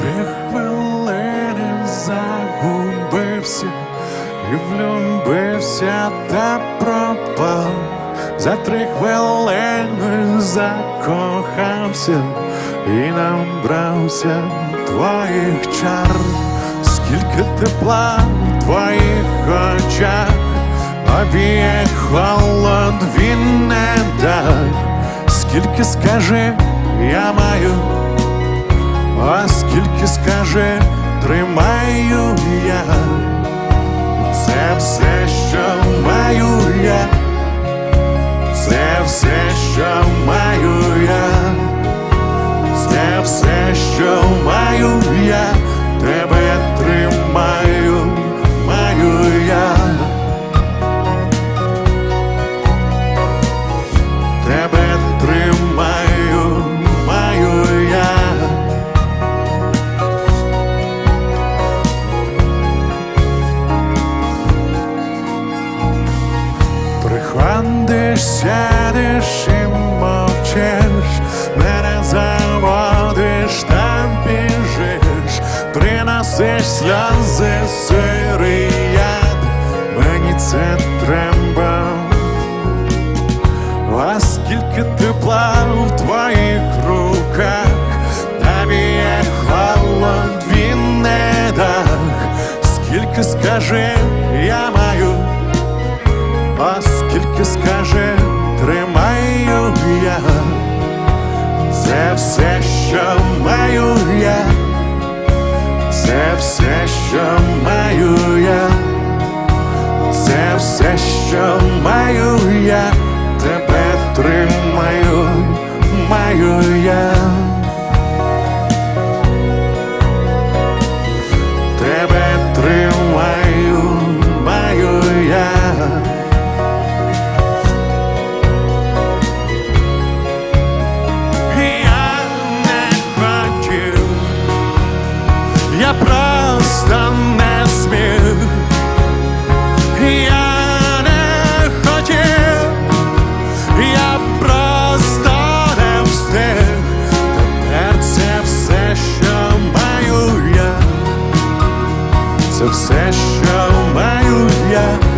три хвилини загубився і влюбився та пропав. За три хвилини закохався і набрався твоїх чар, скільки тепла в твоїх очах, обіє холод він не дав, скільки скажи, я маю. А скільки скаже, тримаю я, Приходиш, сядеш і мовчиш, мене заводиш, там біжиш, приносиш сльози, сирий яд, мені це треба. А скільки тепла в твоїх руках, тобі є холод, він не дах, скільки скажи, я маю. Скільки скаже, все, що маю я, це все, що маю я, це все, що маю я, тебе тримаю, маю я. Це все, що маю я.